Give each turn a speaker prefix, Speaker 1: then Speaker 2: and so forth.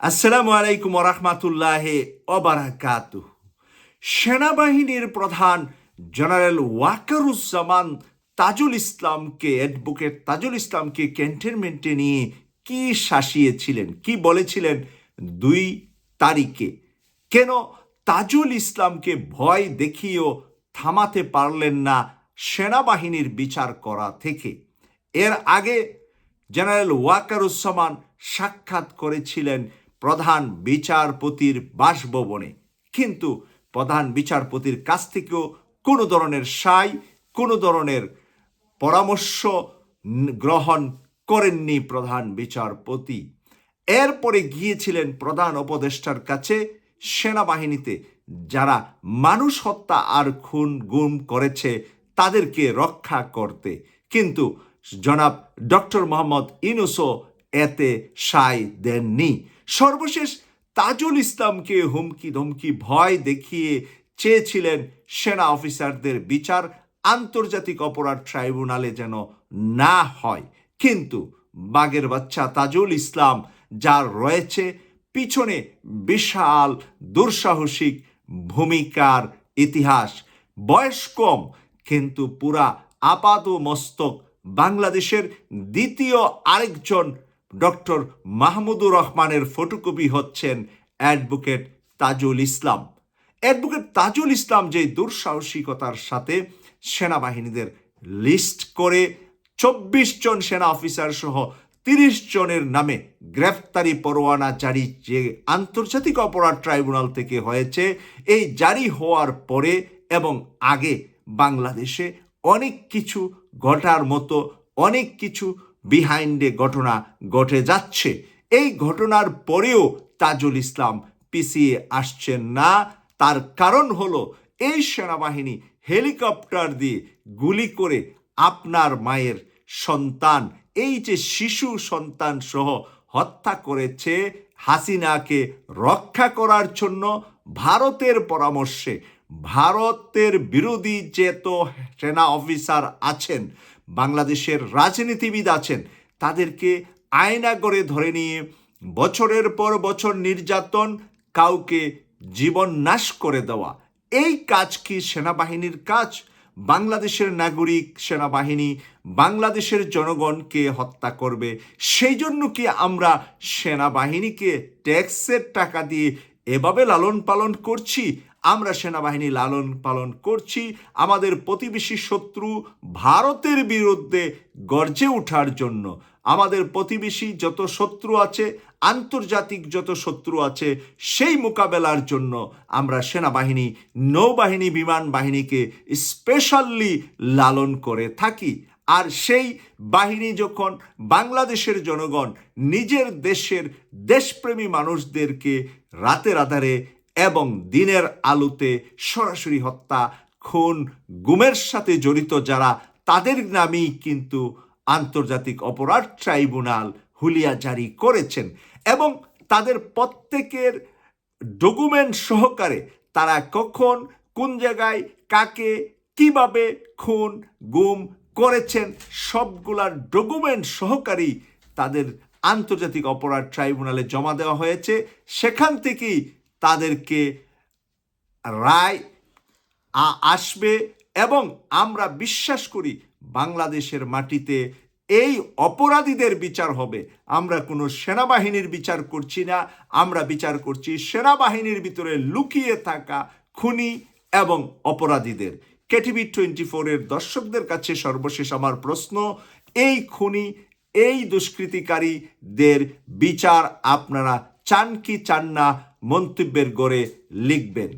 Speaker 1: আসসালামু আলাইকুম রহমাতুল্লাহ অবারাকাত সেনাবাহিনীর প্রধান জেনারেল ওয়াকারুজ্জামান তাজুল ইসলামকে, অ্যাডভোকেট তাজুল ইসলামকে ক্যান্টনমেন্টে নিয়ে কি শাসিয়েছিলেন, কি বলেছিলেন দুই তারিখে? কেন তাজুল ইসলামকে ভয় দেখিয়েও থামাতে পারলেন না সেনাবাহিনীর বিচার করা থেকে? এর আগে জেনারেল ওয়াকারুজ্জামান সাক্ষাৎ করেছিলেন প্রধান বিচারপতির বাসভবনে। কিন্তু প্রধান বিচারপতির কাছ থেকেও কোনো ধরনের সাই কোনো ধরনের পরামর্শ গ্রহণ করেননি প্রধান বিচারপতি। এরপরে গিয়েছিলেন প্রধান উপদেষ্টার কাছে সেনাবাহিনীতে। যারা মানুষ হত্যা আর খুন গুম করেছে তাদেরকে রক্ষা করতে। কিন্তু জনাব ডক্টর মোহাম্মদ ইনুসো এতে সায় দেননি। সর্বশেষ তাজুল ইসলামকে হুমকি ধমকি ভয় দেখিয়ে চেয়েছিলেন সেনা অফিসারদের বিচার। আন্তর্জাতিক অপরাধ ট্রাইব্যুনালে যেন না হয়। কিন্তু বাগের বাচ্চা তাজুল ইসলাম যার রয়েছে, পিছনে বিশাল দুঃসাহসিক ভূমিকার ইতিহাস। বয়স কম, কিন্তু পুরা আপাত মস্তক বাংলাদেশের দ্বিতীয় আরেকজন ডক্টর মাহমুদুর রহমানের ফটোকপি হচ্ছেন অ্যাডভোকেট তাজুল ইসলাম। অ্যাডভোকেট তাজুল ইসলাম যে দুঃসাহসিকতার সাথে সেনাবাহিনীদের লিস্ট করে চব্বিশ জন সেনা অফিসার সহ তিরিশ জনের নামে গ্রেফতারি পরোয়ানা জারি যে আন্তর্জাতিক অপরাধ ট্রাইব্যুনাল থেকে হয়েছে, এই জারি হওয়ার পরে এবং আগে বাংলাদেশে অনেক কিছু ঘটার মতো, অনেক কিছু বিহাইন্ডে ঘটনা ঘটে যাচ্ছে। এই ঘটনার পরেও তাজুল ইসলাম পিছিয়ে আসছেন না। তার কারণ হলো, এই সেনাবাহিনী হেলিকপ্টার দিয়ে গুলি করে আপনার মায়ের সন্তান, এই যে শিশু সন্তান সহ হত্যা করেছে হাসিনাকে রক্ষা করার জন্য ভারতের পরামর্শে ভারতের বিরোধী যে তো সেনা অফিসার আছেন, বাংলাদেশের রাজনীতিবিদ আছেন, তাদেরকে আয়না করে ধরে নিয়ে বছরের পর বছর নির্যাতন কাউকে জীবন নাশ করে দেওয়া। এই কাজ কি সেনাবাহিনীর কাজ? বাংলাদেশের নাগরিক সেনাবাহিনী, বাংলাদেশের জনগণকে হত্যা করবে। সেই জন্য কি আমরা সেনাবাহিনীকে ট্যাক্সের টাকা দিয়ে এভাবে লালন পালন করছি, আমরা সেনাবাহিনী লালন পালন করছি, আমাদের প্রতিবেশী শত্রু ভারতের বিরুদ্ধে গর্জে ওঠার জন্য। আমাদের প্রতিবেশী যত শত্রু আছে, আন্তর্জাতিক যত শত্রু আছে, সেই মোকাবেলার জন্য আমরা সেনাবাহিনী, নৌবাহিনী, বিমান বাহিনীকে স্পেশালি লালন করে থাকি। আর সেই বাহিনী যখন বাংলাদেশের জনগণ নিজের দেশের দেশপ্রেমী মানুষদেরকে রাতের আধারে এবং দিনের আলোতে সরাসরি হত্যা, খুন, গুমের সাথে জড়িত যারা, তাদের নামেই কিন্তু আন্তর্জাতিক অপরাধ ট্রাইব্যুনাল হুলিয়া জারি করেছেন এবং তাদের প্রত্যেকের ডকুমেন্ট সহকারে তারা কখন, কোন জায়গায়, কাকে, কীভাবে খুন, গুম করেছেন। সবগুলার ডকুমেন্ট সহকারী তাদের আন্তর্জাতিক অপরাধ ট্রাইব্যুনালে জমা দেওয়া হয়েছে। সেখান থেকেই তাদেরকে রায় আসবে এবং আমরা বিশ্বাস করি বাংলাদেশের মাটিতে এই অপরাধীদের বিচার হবে। আমরা কোনো সেনাবাহিনীর বিচার করছি না। আমরা বিচার করছি সেনাবাহিনীর ভিতরে লুকিয়ে থাকা খুনি এবং অপরাধীদের। কেটিভি টোয়েন্টি ফোরের দর্শকদের কাছে সর্বশেষ আমার প্রশ্ন, এই খুনি, এই দুষ্কৃতিকারীদের বিচার আপনারা চান কি চান না মন্তব্যের গড়ে লিখবেন।